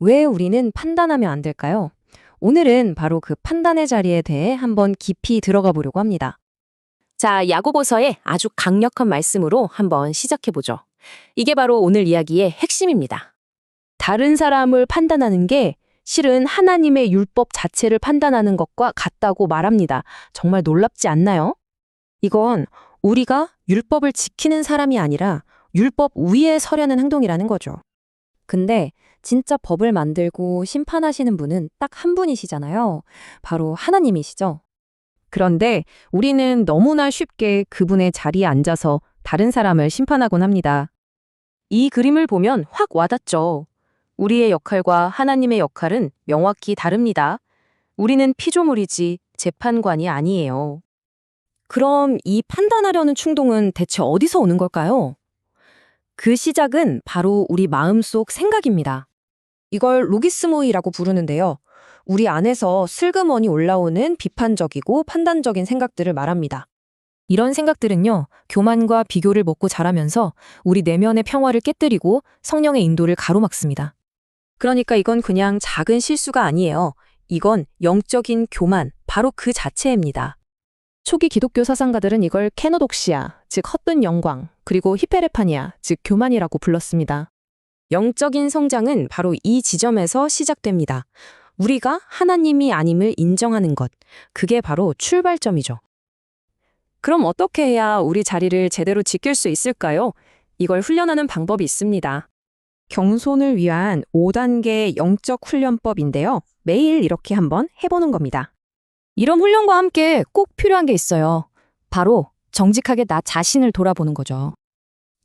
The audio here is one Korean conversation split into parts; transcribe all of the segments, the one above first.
왜 우리는 판단하면 안 될까요? 오늘은 바로 그 판단의 자리에 대해 한번 깊이 들어가 보려고 합니다. 자, 야고보서의 아주 강력한 말씀으로 한번 시작해 보죠. 이게 바로 오늘 이야기의 핵심입니다. 다른 사람을 판단하는 게 실은 하나님의 율법 자체를 판단하는 것과 같다고 말합니다. 정말 놀랍지 않나요? 이건 우리가 율법을 지키는 사람이 아니라 율법 위에 서려는 행동이라는 거죠. 근데 진짜 법을 만들고 심판하시는 분은 딱 한 분이시잖아요. 바로 하나님이시죠. 그런데 우리는 너무나 쉽게 그분의 자리에 앉아서 다른 사람을 심판하곤 합니다. 이 그림을 보면 확 와닿죠. 우리의 역할과 하나님의 역할은 명확히 다릅니다. 우리는 피조물이지 재판관이 아니에요. 그럼 이 판단하려는 충동은 대체 어디서 오는 걸까요? 그 시작은 바로 우리 마음속 생각입니다. 이걸 로기스모이라고 부르는데요. 우리 안에서 슬그머니 올라오는 비판적이고 판단적인 생각들을 말합니다. 이런 생각들은요, 교만과 비교를 먹고 자라면서 우리 내면의 평화를 깨뜨리고 성령의 인도를 가로막습니다. 그러니까 이건 그냥 작은 실수가 아니에요. 이건 영적인 교만, 바로 그 자체입니다. 초기 기독교 사상가들은 이걸 케노독시아, 즉 헛된 영광, 그리고 히페레파니아, 즉 교만이라고 불렀습니다. 영적인 성장은 바로 이 지점에서 시작됩니다. 우리가 하나님이 아님을 인정하는 것, 그게 바로 출발점이죠. 그럼 어떻게 해야 우리 자리를 제대로 지킬 수 있을까요? 이걸 훈련하는 방법이 있습니다. 경손을 위한 5단계 영적 훈련법인데요. 매일 이렇게 한번 해보는 겁니다. 이런 훈련과 함께 꼭 필요한 게 있어요. 바로 정직하게 나 자신을 돌아보는 거죠.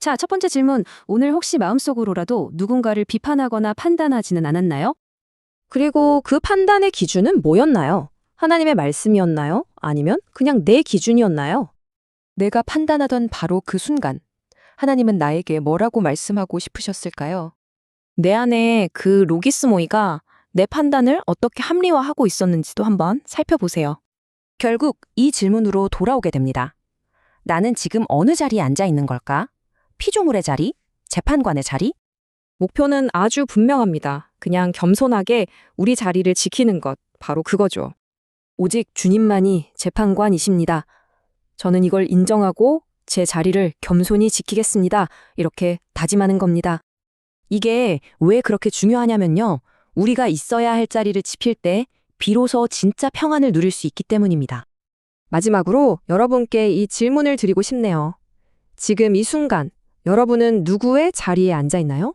자, 첫 번째 질문. 오늘 혹시 마음속으로라도 누군가를 비판하거나 판단하지는 않았나요? 그리고 그 판단의 기준은 뭐였나요? 하나님의 말씀이었나요? 아니면 그냥 내 기준이었나요? 내가 판단하던 바로 그 순간, 하나님은 나에게 뭐라고 말씀하고 싶으셨을까요? 내 안에 그 로기스모이가 내 판단을 어떻게 합리화하고 있었는지도 한번 살펴보세요. 결국 이 질문으로 돌아오게 됩니다. 나는 지금 어느 자리에 앉아 있는 걸까? 피조물의 자리? 재판관의 자리? 목표는 아주 분명합니다. 그냥 겸손하게 우리 자리를 지키는 것, 바로 그거죠. 오직 주님만이 재판관이십니다. 저는 이걸 인정하고 제 자리를 겸손히 지키겠습니다. 이렇게 다짐하는 겁니다. 이게 왜 그렇게 중요하냐면요. 우리가 있어야 할 자리를 지킬 때 비로소 진짜 평안을 누릴 수 있기 때문입니다. 마지막으로 여러분께 이 질문을 드리고 싶네요. 지금 이 순간 여러분은 누구의 자리에 앉아 있나요?